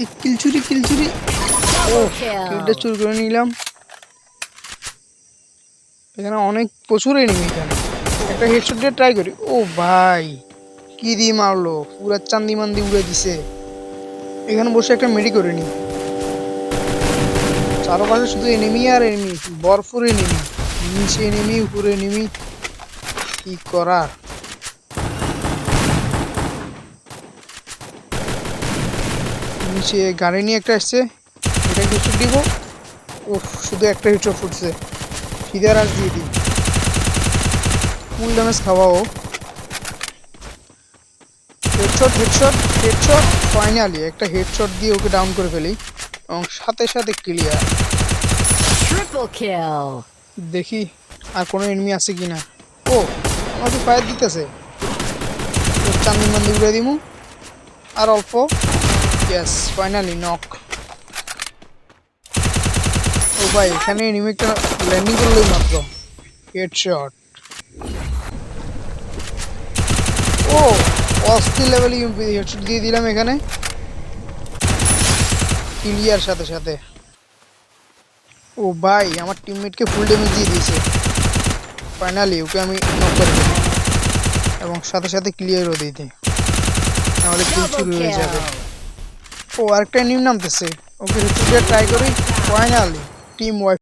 এই কিলচুরি কিলচুরি ও. কিলটা চুরি করে নিলাম। এখানে অনেক প্রচুর এনিমি এখানে। একটা হেডশট দিয়ে ট্রাই করি। ও ভাই কি দিয়ে মারলো? পুরা চান্দি মান্দি উড়ে দিছে। এখানে বসে একটা মেডি করে নি চারপাশে শুধু এনিমি আর এনিমি ভরপুর এনিমি নিচে এনিমি উপরে এনিমি কি করার? নিচে গাড়ি নিয়ে একটা আসছে এটা হেডশট দিব। ও শুধু একটা হেডশট ফুটছে। ফিদার আজ দিয়ে দিই। ফুল ড্যামেজ খাওয়াও হেডশট হেডশট হেডশট ফাইনালি একটা হেডশট দিয়ে ওকে ডাউন করে ফেলি। এবং সাথে সাথে ক্লিয়ার. দেখি আর কোনো এনিমি আছে কি না ও আমাকে ফায়ার দিতেছে। চান্দি মান্দি উড়ে দিমু। আর অল্প। ইয়েস ফাইনালি নক ও ভাই এখানে এনিমিটা ল্যান্ডিং করলেই মাত্র হেডশট ও অস্থির লেভেল হেডশট দিয়ে দিলাম এখানে। ক্লিয়ার সাথে সাথে। ও ভাই আমার টিমমেটকে ফুল ড্যামেজ দিয়ে দিয়েছে। ফাইনালি ওকে আমি নক করে দিই এবং সাথে সাথে ক্লিয়ারও দিয়ে দিই। নাহলে কিল Double হয়ে যাবে। kill. ও আরেকটা নিউ নামতেছে। ওকে ট্রাই করি ফাইনালি টিম ওয়াইফ